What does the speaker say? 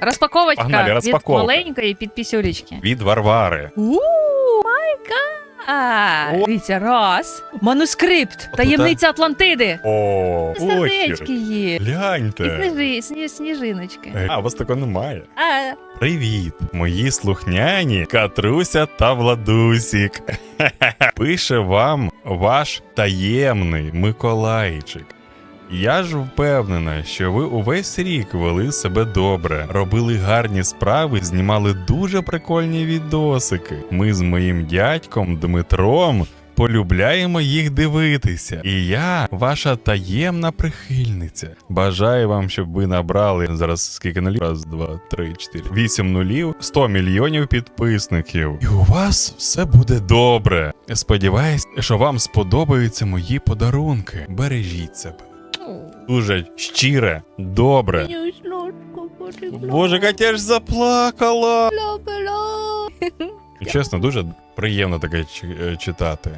Розпаковочка Погнали, від розпаковка. маленької підпісюлечки. Від Варвари. Ууу, майка! О. Дивіться, раз. Манускрипт. Таємниця Атлантиди. О, Сердечки очі. є. І Гляньте. сніжи, сні, сніжиночки. Е, А, у вас такого немає. А, Привіт, мої слухняні Катруся та Владусік. Пише вам ваш таємний Миколайчик. Я ж впевнена, що ви увесь рік вели себе добре, робили гарні справи, знімали дуже прикольні відосики. Ми з моїм дядьком Дмитром полюбляємо їх дивитися. І я, ваша таємна прихильниця. Бажаю вам, щоб ви набрали зараз скільки нулів? Раз, два, три, чотири. Вісім нулів, 100 мільйонів підписників. І у вас все буде добре. Сподіваюсь, що вам сподобаються мої подарунки. Бережіть себе. Дуже щире, добре. Боже, Катя ж заплакала. Чесно, дуже приємно таке е, читати.